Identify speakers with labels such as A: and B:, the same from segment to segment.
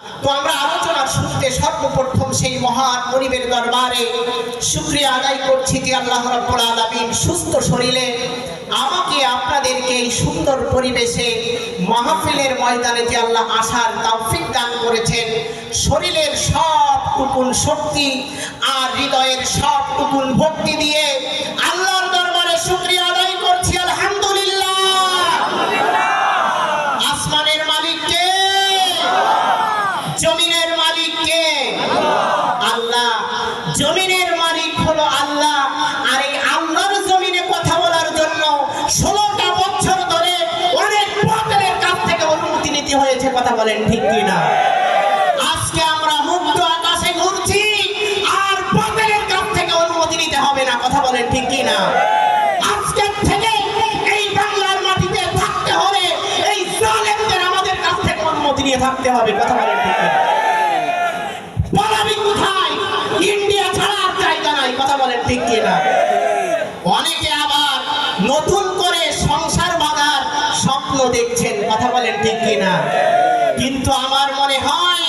A: তো আমরা আলোচনার শুরুতে সর্বপ্রথম সেই মহান মনিবের দরবারে শুক্রিয়া আদায় করছি যে আল্লাহ রাব্বুল আলামিন সুস্থ শরীরে আমাকে আপনাদেরকে এই সুন্দর পরিবেশে মাহফিলের ময়দানে যে আল্লাহ আসার তৌফিক দান করেছেন, শরীরের সবটুকুন শক্তি আর হৃদয়ের সবটুকুন ভক্তি দিয়ে জমিনের মালিক হলো আল্লাহ। আর এই আল্লাহর জমিনে কথা বলার জন্য ষোলোটা বছর ধরে অনেক পথের কাছ থেকে অনুমতি নিতে হয়েছে, কথা বলেন ঠিক কিনা? আজকে আমরা মুক্ত আকাশে ঘুরছি, আর পথের কাছ থেকে অনুমতি নিতে হবে না, কথা বলেন ঠিক কিনা? আজকের থেকে এই থাকতে হবে এই আমাদের কাছ থেকে অনুমতি থাকতে হবে, কথা বলেন ঠিক কিনা? কথা বলেন, ঠিক কি না অনেকে আবার নতুন করে সংসার বাঁধার স্বপ্ন দেখছেন, কথা বলেন, ঠিক কি না কিন্তু আমার মনে হয়,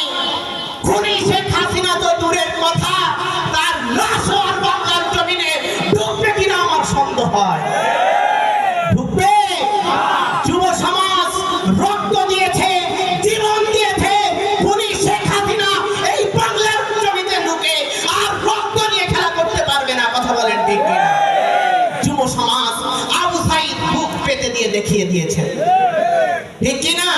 A: খুনি শেখ হাসিনা তো দূরের কথা, তার লাশ আর বাংলার জমিনে ঢুকবে কিনা আমার সন্দেহ হয়? ঢুকবে যুব সমাজ রক্ত দিয়েছে দিয়ে দেখিয়ে দিয়েছেন। ঠিক কিনা?